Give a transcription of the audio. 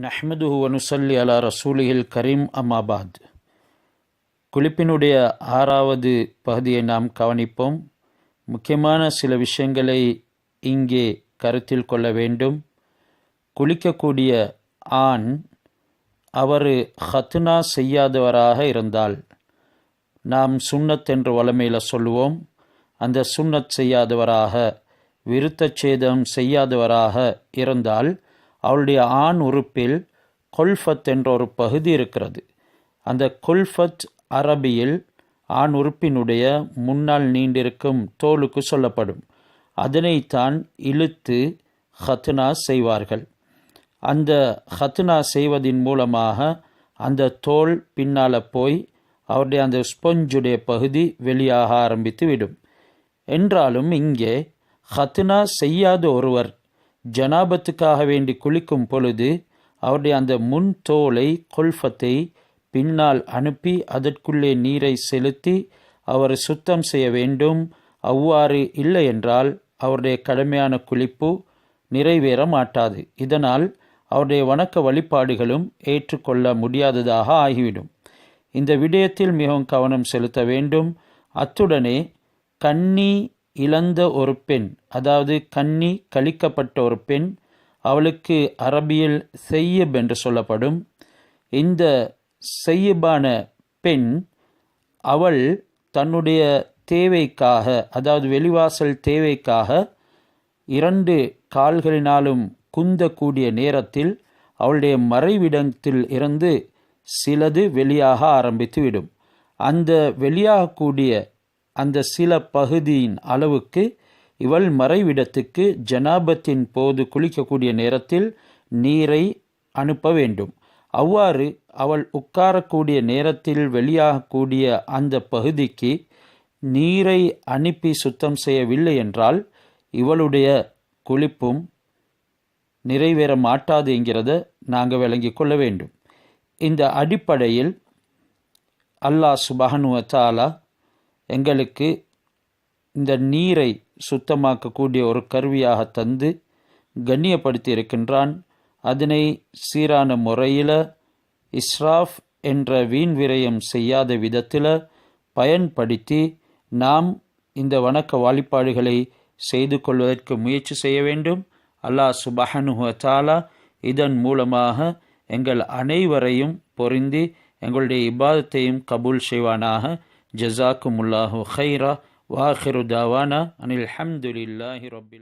நஹ்மதுஹு வனுசல்லி அலா ரசூலிஹில் கரீம் அம்மாபாத் குளிப்பினுடைய ஆறாவது பகுதியை நாம் கவனிப்போம். முக்கியமான சில விஷயங்களை இங்கே கருத்தில் கொள்ள வேண்டும். குளிக்கக்கூடிய ஆண் அவர் ஹத்னா செய்யாதவராக இருந்தால் நாம் சுண்ணத் என்று வளமையில் சொல்லுவோம். அந்த சுண்ணத் செய்யாதவராக விருத்தச்சேதம் செய்யாதவராக இருந்தால் அவளுடைய ஆண் உறுப்பில் கொல்ஃபத் என்ற ஒரு பகுதி இருக்கிறது. அந்த கொல்ஃபத் அரபியில் ஆண் உறுப்பினுடைய முன்னால் நீண்டிருக்கும் தோலுக்கு சொல்லப்படும். அதனைத்தான் இழுத்து ஹத்னா செய்வார்கள். அந்த ஹத்னா செய்வதின் மூலமாக அந்த தோல் பின்னால் போய் அவருடைய அந்த ஸ்பொஞ்சுடைய பகுதி வெளியாக ஆரம்பித்து விடும். என்றாலும் இங்கே ஹத்னா செய்யாத ஒருவர் ஜனாபத்துக்காக வேண்டி குளிக்கும் பொழுது அவருடைய அந்த முன் தோலை கொல்ஃபத்தை பின்னால் அனுப்பி அதற்குள்ளே நீரை செலுத்தி அவரை சுத்தம் செய்ய வேண்டும். அவ்வாறு இல்லை என்றால் அவருடைய கடுமையான குளிப்பு நிறைவேற மாட்டாது. இதனால் அவருடைய வணக்க வழிபாடுகளும் ஏற்றுக்கொள்ள முடியாததாக ஆகிவிடும். இந்த விடயத்தில் மிகவும் கவனம் செலுத்த வேண்டும். அத்துடனே கன்னி இழந்த ஒரு பெண் அதாவது கன்னி கழிக்கப்பட்ட ஒரு பெண் அவளுக்கு அரபியில் செய்யப் என்று சொல்லப்படும். இந்த செய்யபான பெண் அவள் தன்னுடைய தேவைக்காக அதாவது வெளிவாசல் தேவைக்காக இரண்டு கால்களினாலும் குந்தக்கூடிய நேரத்தில் அவளுடைய மறைவிடத்தில் இருந்து சிலது வெளியாக ஆரம்பித்துவிடும். அந்த வெளியாகக்கூடிய அந்த சில பகுதியின் அளவுக்கு இவள் மறைவிடத்துக்கு ஜனாபத்தின் போது குளிக்கக்கூடிய நேரத்தில் நீரை அனுப்ப வேண்டும். அவ்வாறு அவள் உட்காரக்கூடிய நேரத்தில் வெளியாகக்கூடிய அந்த பகுதிக்கு நீரை அனுப்பி சுத்தம் செய்யவில்லை என்றால் இவளுடைய குளிப்பும் நிறைவேற மாட்டாது என்கிறத நாங்கள் விளங்கிக் கொள்ள வேண்டும். இந்த அடிப்படையில் அல்லாஹ் சுபஹனுவத்தாலா எங்களுக்கு இந்த நீரை சுத்தமாக்கக்கூடிய ஒரு கருவியாக தந்து கண்ணியப்படுத்தி இருக்கின்றான் அதனை சீரான முறையில் இஸ்ராஃப் என்ற வீண் விரயம் செய்யாத விதத்தில் பயன்படுத்தி நாம் இந்த வணக்க வாழிப்பாடுகளை செய்து கொள்வதற்கு முயற்சி செய்ய வேண்டும். அல்லாஹ் சுபஹனுஹாலா இதன் மூலமாக எங்கள் அனைவரையும் பொருந்தி எங்களுடைய இபாதத்தையும் கபூல் செய்வானாக. جزاكم الله خيرا وآخر دعوانا أن الحمد لله رب